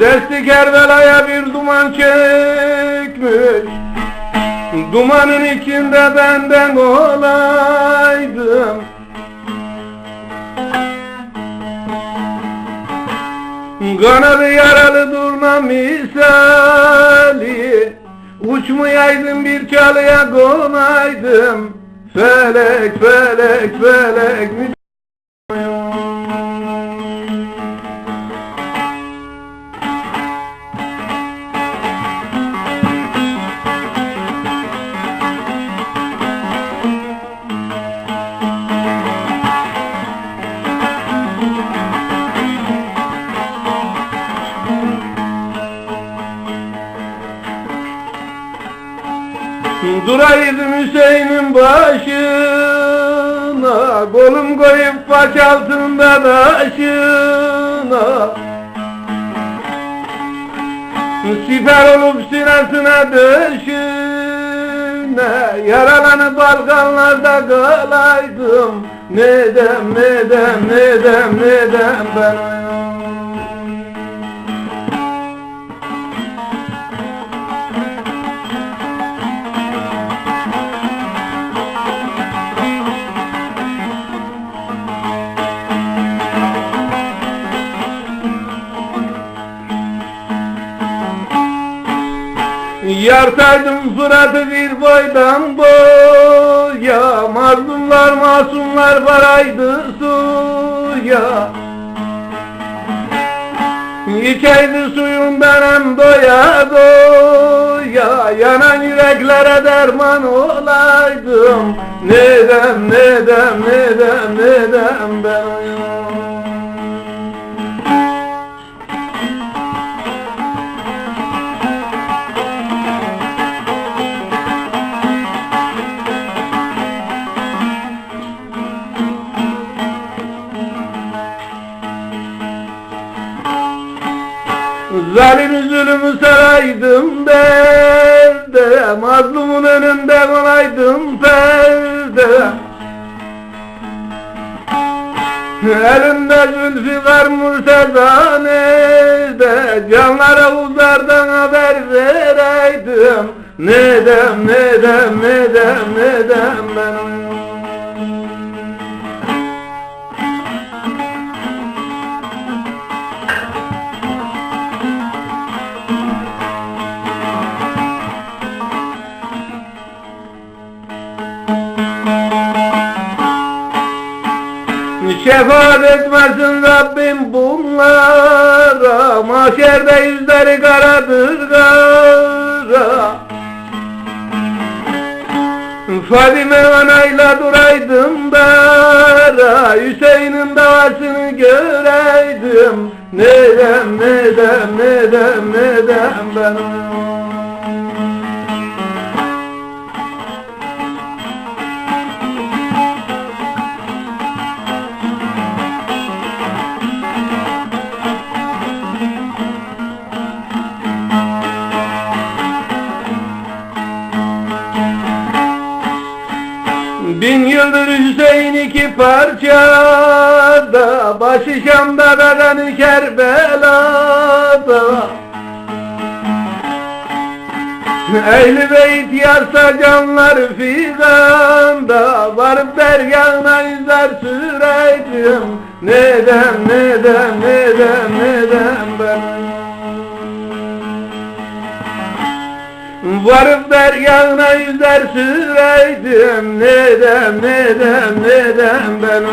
Desti Kerbela'ya bir duman çekmiş. Dumanın içinde benden olaydım. Kanadı yaralı durma misali. Uçmayaydım bir çalıya konaydım. Felek felek felek Duraydım Hüseyin'in başına Kolum koyup baş altında taşına Siper olup sinesine döşüne Yaralanıp balkanlarda kalaydım. Neden, neden, neden, neden ben Yarsaydım suratı bir boydan boya. Mazlumlar masumlar varaydı suya. İçeydi suyundan hem doya doya. Yanan yüreklere derman olaydım. Neden neden neden neden ben Zalim zulümü saraydım derde Mazlumun önünde kolaydım perde Elimde zülfikar murtezanede Canlara uzardan haber vereydim. Neden, neden, neden, neden Şefaat etmesin Rabbim bunlara. Mahşerde yüzleri karadır kara Fadime anayla duraydım dara. Hüseyin'in davasını göreydim. Neden, neden, neden, neden ben Bin yıldır Hüseyin iki parçada Başı Şam'da beden'i Kerbela'da. Ehli beyt yarsa canlar fidanda Varıp dergahına yüzler süreydim Neden, neden, neden, neden ben Varıp dergahına yüzler süreydim Neden, neden, neden ben